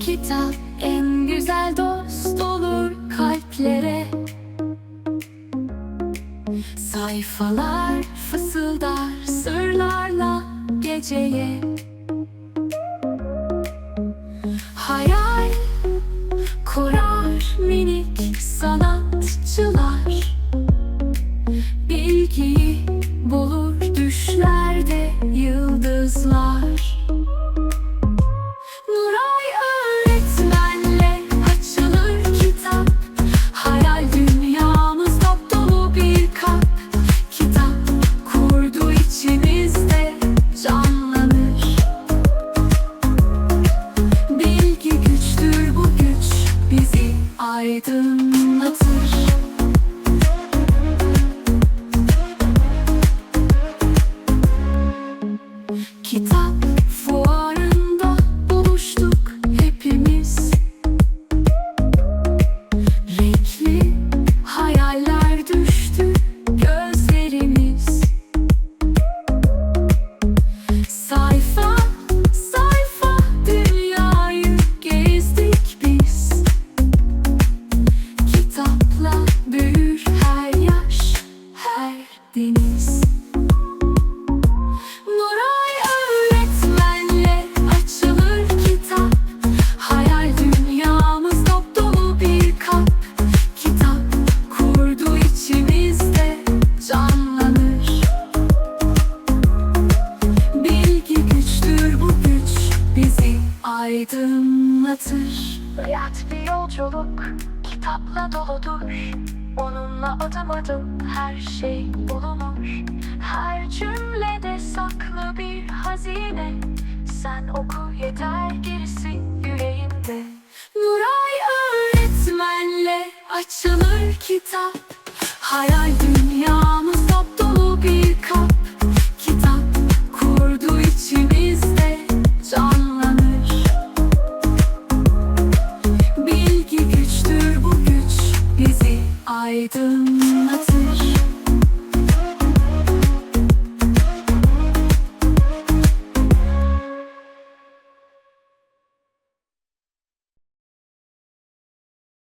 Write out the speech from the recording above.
Kitap en güzel dost olur kalplere. Sayfalar fısıldar sırlarla geceye. Hayal kurar minik Bilgiyi bulur düşlerde yıldızlar. Nuray öğretmenle açılır kitap. Hayal dünyamız dop dolu bir kap. Kitap kurdu içimizde canlanır. Bilgi güçtür bu güç bizi aydınlatır deniz. Nuray öğretmenle açılır kitap. Hayal dünyamız dop dolu bir kap. Kitap kurdu içimizde canlanır. Bilgi güçtür bu güç bizi aydınlatır. Hayat bir yolculuk kitapla doludur Onunla adım adım her şey bulunur. Her cümlede saklı bir hazine. Sen oku yeter gerisi yüreğinde Nuray öğretmenle açılır kitap. Hayal dünyamız aydınlat